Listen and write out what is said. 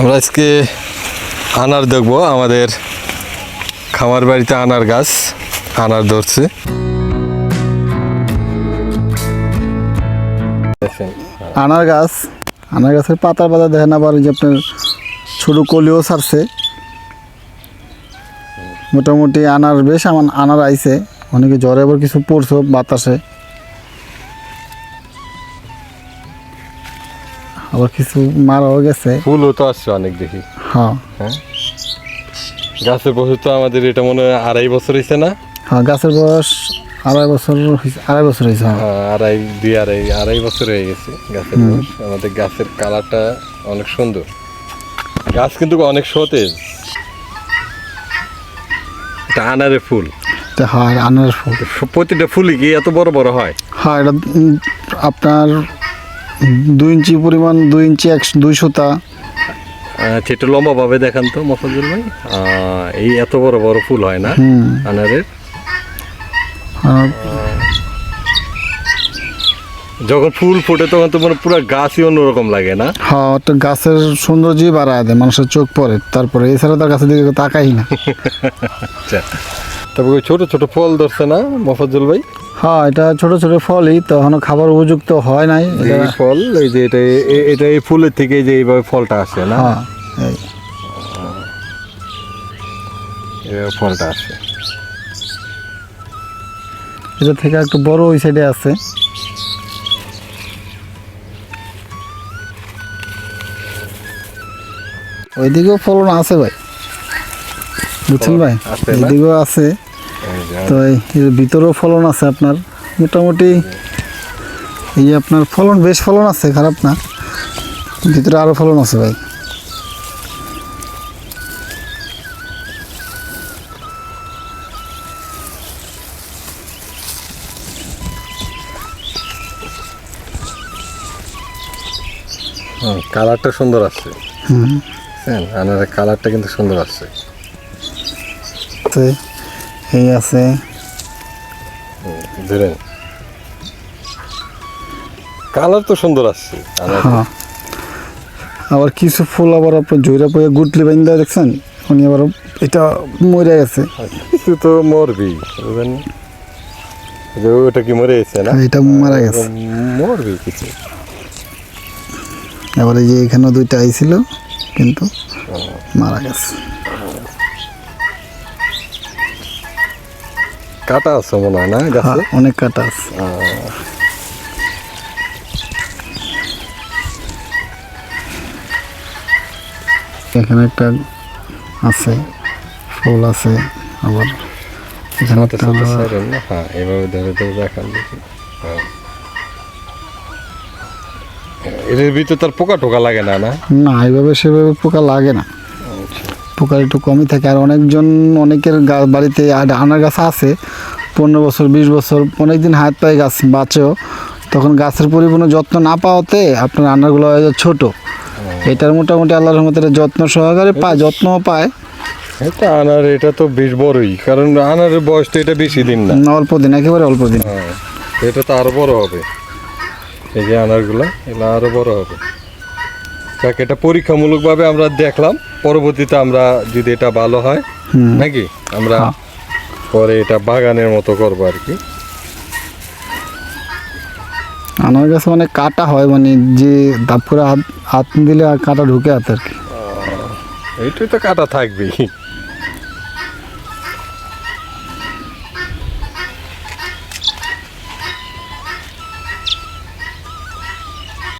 আমরা আজকে আনার দেখব আমাদের খামার বাড়িতে আনার গাছ আনার ধরছে। আনার গাছ আনার গাছের পাতা পাতা দেখেন আবার যে আপনার ছোটো কলিও ছাড়ছে। মোটামুটি আনার বেশ আমার আনার আইছে অনেকে জ্বরে আবার কিছু পড়ছে বাতাসে। আবার কিছু মারাও গেছে। ফুলও তো আসছে অনেক দেখি। হ্যাঁ। হ্যাঁ? গাছের বয়স তো আমাদের এটা মনে হয় আড়াই বছর হয়েছে না? হ্যাঁ গাছের বয়স আড়াই বছর আড়াই বছর হয়েছে হ্যাঁ। আড়াই দুই আড়াই আড়াই বছর হয়ে গেছে গাছের বয়স। আমাদের গাছের কালারটা অনেক সুন্দর। গাছ কিন্তু অনেক সতেজ। এটা আনারের ফুল। হয় আনার ফুল। প্রতিটা ফুলই কি এত বড় বড় হয়? হ্যাঁ এটা আপনার দুই ইঞ্চি পরিমাণ দুই ইঞ্চি এক দুই সুতা। আচ্ছা একটু লম্বা ভাবে দেখান তো মফাজুল ভাই। এই এত বড় বড় ফুল হয় না আনারের? যখন ফুল ফোটে তখন তো মানে পুরো গাছই অন্যরকম লাগে না? হ্যাঁ তো গাছের সৌন্দর্যই বাড়ায় দেয় মানুষের চোখ পড়ে। তারপরে এছাড়া তার গাছের দিকে তাকাই না। আচ্ছা। তারপর ছোট ছোট ফল ধরছে না মফাজুল ভাই? হ্যাঁ এটা ছোট ছোট ফলই তো এখনও খাবার উপযুক্ত হয় নাই। এই ফল এই যে এটা এটা এই ফুলের থেকে যে এইভাবে ফলটা আসে না? হ্যাঁ ফলটা আসে। এটা থেকে একটু বড় ওই সাইডে আছে। ওইদিকেও ফলন আছে ভাই। বুঝছেন ভাই? আছে এইদিকেও আছে। তো এই এর ভিতরেও ফলন আছে আপনার। মোটামুটি এই আপনার ফলন বেশ ফলন আছে খারাপ না। ভিতরে আরও ফলন আছে ভাই। কালারটা সুন্দর আসছে। হুম। হ্যাঁ আনারের কালারটা কিন্তু সুন্দর আসছে। তো এই আছে। ধরেন। কালার তো সুন্দর আসছে। আনার হ্যাঁ। আবার কিছু ফুল আবার আপনার জৈরা পয়ে গুটলি বাইন্দা দেখছেন উনি আবার এটা মরে গেছে। কিছু তো মরবি বুঝলেন? ওটা কি মরে গেছে না? এটা মারা গেছে। মরবি কিছু। আবার এই যে এখানেও দুইটা আইছিল কিন্তু মারা গেছে। কাটা আছে মনে হয় না? হ্যাঁ গাছে? অনেক কাটা আছে। এখানে একটা আছে ফুল আছে আবার এখানে হ্যাঁ এইভাবে ধরে ধরে দেখান দেখি হ্যাঁ। এর ভিতরে তার পোকা টোকা লাগে না না? না এইভাবে সেভাবে পোকা লাগে না। পোকা একটু কমই থাকে। আর অনেকজন অনেকের গা- বাড়িতে আনার গাছ আছে পনেরো বছর বিশ বছর অনেক দিন হাত পায়ে গাছ বাঁচেও তখন গাছের পরিপূর্ণ যত্ন না পাওয়াতে আপনার আনারগুলো হয়ে যায় ছোটো। এটার মোটামুটি আল্লাহর রহমতে যত্ন সহকারে পায় যত্নও পায়। এটা আনার এটা তো বেশ বড়ই কারণ আনারের বয়স তো এটা বেশি দিন না অল্প দিন একেবারে অল্প দিন। হ্যাঁ এটা তো আরও বড় হবে। এই যে আনারগুলো এগুলো আরও বড় হবে। যাক এটা পরীক্ষামূলকভাবে আমরা দেখলাম। পরবর্তীতে আমরা যদি এটা ভালো হয় নাকি? আমরা হ্যাঁ। পরে এটা বাগানের মতো করব আর কি। আমার কাছে মানে কাটা হয় মানে যে তারপরে হাত হাত দিলে আর কাটা ঢুকে হাতে আর কি। এইটাই তো কাটা থাকবেই।